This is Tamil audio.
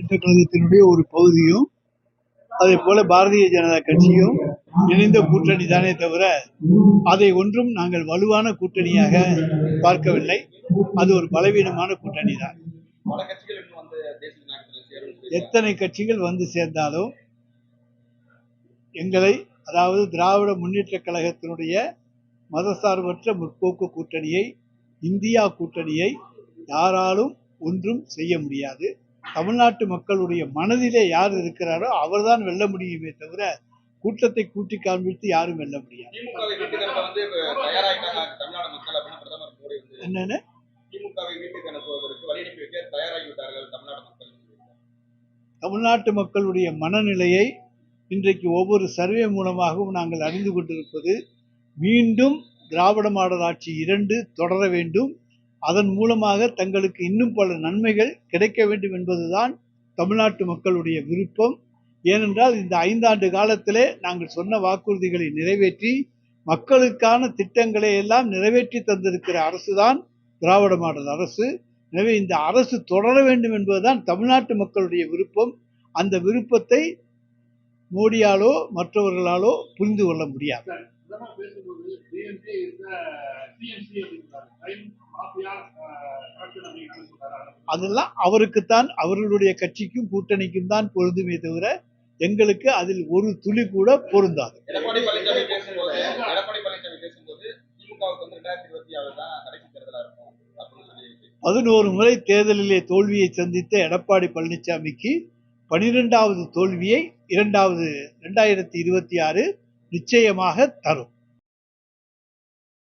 முன்னேற்ற கழகத்தினுடைய ஒரு பகுதியும் அதே போல பாரதிய ஜனதா கட்சியும் இணைந்த கூட்டணி தானே தவிர அதை ஒன்றும் நாங்கள் வலுவான கூட்டணியாக பார்க்கவில்லை. அது ஒரு பலவீனமான கூட்டணி தான். எத்தனை கட்சிகள் வந்து சேர்ந்தாலும் எங்களை அதாவது திராவிட முன்னேற்ற கழகத்தினுடைய மதசார்பற்ற முற்போக்கு கூட்டணியை இந்தியா கூட்டணியை யாராலும் ஒன்றும் செய்ய முடியாது. தமிழ்நாட்டு மக்களுடைய மனதிலே யார் இருக்கிறாரோ அவர்தான் வெல்ல முடியுமே தவிர கூட்டத்தை கூட்டி காண்பித்து யாரும் வெல்ல முடியாது. என்னன்னு? தமிழ்நாட்டு மக்களுடைய மனநிலையை இன்றைக்கு ஒவ்வொரு சர்வே மூலமாகவும் நாங்கள் அறிந்து கொண்டிருப்பது மீண்டும் திராவிட மாடல் ஆட்சி இரண்டு தொடர வேண்டும். அதன் மூலமாக தங்களுக்கு இன்னும் பல நன்மைகள் கிடைக்க வேண்டும் என்பதுதான் தமிழ்நாட்டு மக்களுடைய விருப்பம். ஏனென்றால் இந்த ஐந்தாண்டு காலத்திலே நாங்கள் சொன்ன வாக்குறுதிகளை நிறைவேற்றி மக்களுக்கான திட்டங்களை எல்லாம் நிறைவேற்றி தந்திருக்கிற அரசு தான் திராவிட மாடல் அரசு. எனவே இந்த அரசு தொடர வேண்டும் என்பதுதான் தமிழ்நாட்டு மக்களுடைய விருப்பம். அந்த விருப்பத்தை மோடியாலோ மற்றவர்களாலோ புரிந்து கொள்ள முடியாது. அதெல்லாம் அவருக்குத்தான் அவர்களுடைய கட்சிக்கும் கூட்டணிக்கும் தான் பொருந்துமே தவிர எங்களுக்கு அதில் ஒரு துளி கூட பொருந்தாது. ரெண்டாயிரத்தி பதினோரு முறை தேர்தலிலே தோல்வியை சந்தித்த எடப்பாடி பழனிசாமிக்கு பனிரெண்டாவது தோல்வியை இரண்டாவது இரண்டாயிரத்தி இருபத்தி ஆறு நிச்சயமாக தரும்.